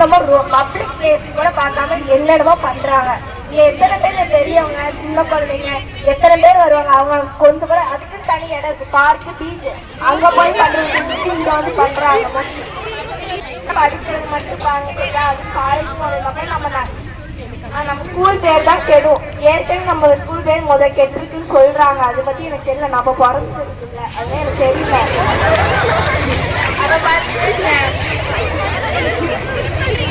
இன்னமும் public place கூட பார்க்காம என்னென்னமோ பண்றாங்க. இங்க எத்தனை பேர் பெரியவங்க சின்ன குழந்தைங்க எத்தனை பேர் வருவாங்க? அவங்க கொண்டு கூட அதுக்கு தனி இடம் இருக்கு. பார்க்கு பீச் அங்க போய் பண்றது இங்க வந்து பண்றாங்க படிக்கிறது மட்டும் பாருங்க. அது காலேஜ் போனதுக்கப்புறம் நம்ம ந- நம்ம ஸ்கூல் பேர் தான் கெடும். ஏற்கனவே நம்ம ஸ்கூல் பேர் முதல் கெட்டிருக்குன்னு சொல்றாங்க. அதை பத்தி எனக்கு தெரியல. நம்ம பிறந்தது இல்லை. அதுதான் எனக்கு தெரியல அதை பார்த்து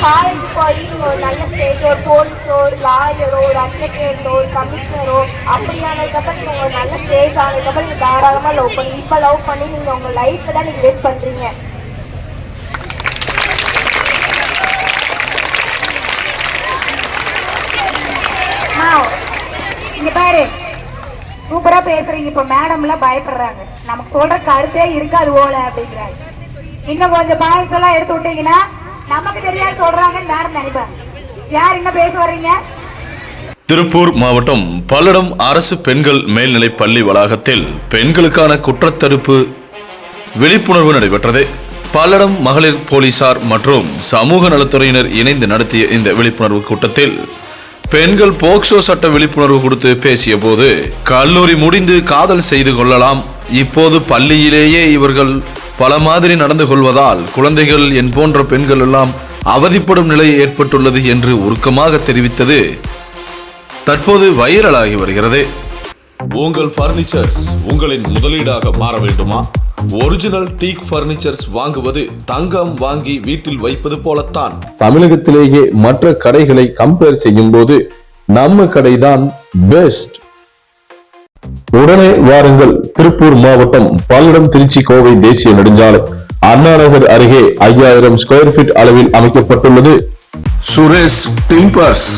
காலேஜ் போய் ஒரு நல்ல ஸ்டேஜ் ஒரு போலீஸோ ஒரு லாயரோ ஒரு அட்வொகேட்டோ ஒரு கமிஷனரோ அப்படி ஆனதுக்கப்புறம் நீங்க ஒரு நல்ல ஸ்டேஜ் ஆனதுக்கப்புறம் நீங்க தாராளமா லவ் பண்ணி இப்ப லவ் பண்ணி நீங்க உங்க லைஃப் தான் நீங்க வேஸ்ட் பண்றீங்க. இங்க பாரு. சூப்பரா பேசுறீங்க. இப்ப மேடம் எல்லாம் பயப்படுறாங்க. நமக்கு சொல்ற கருத்தே இருக்காது ஓல அப்படிங்கிறாங்க. இன்னும் கொஞ்சம் பாயிண்ட்ஸ் எல்லாம் எடுத்து விட்டீங்கன்னா நமக்கு தெரியாது சொல்றாங்கன்னு யாரும் நினைப்பாங்க யார் என்ன பேச வர்றீங்க? திருப்பூர் மாவட்டம் பல்லடம் அரசு பெண்கள் மேல்நிலைப் பள்ளி வளாகத்தில் பெண்களுக்கான குற்றத்தடுப்பு விழிப்புணர்வு நடைபெற்றது. பல்லடம் மகளிர் போலீசார் மற்றும் சமூக நலத்துறையினர் இணைந்து நடத்திய இந்த விழிப்புணர்வு கூட்டத்தில் பெண்கள் போக்சோ சட்ட விழிப்புணர்வு கொடுத்து பேசிய போது கல்லூரி முடிந்து காதல் செய்து கொள்ளலாம். இப்போது பள்ளியிலேயே இவர்கள் பல மாதிரி நடந்து கொள்வதால் குழந்தைகள் என் போன்ற பெண்கள் எல்லாம் அவதிப்படும் நிலை ஏற்பட்டுள்ளது என்று உருக்கமாக தெரிவித்தது. தற்போது வைரலாகி வருகிறது. உங்கள் பர்னிச்சர்ஸ் உங்களின் முதலீடாக மாற வேண்டுமா? ஒரிஜினல் டீக் பர்னிச்சர்ஸ் வாங்குவது தங்கம் வாங்கி வீட்டில் வைப்பது போலத்தான். தமிழகத்திலேயே மற்ற கடைகளை கம்பேர் செய்யும் போது நம்ம கடைதான் பெஸ்ட் உடனே வாருங்கள். திருப்பூர் மாவட்டம் பல்லடம் திருச்சி கோவை தேசிய நெடுஞ்சாலை. அண்ணா நகர் அருகே ஐயாயிரம் ஸ்கொயர் ஃபீட் அளவில் அமைக்கப்பட்டுள்ளது. சுரேஷ் டிம்பர்ஸ்.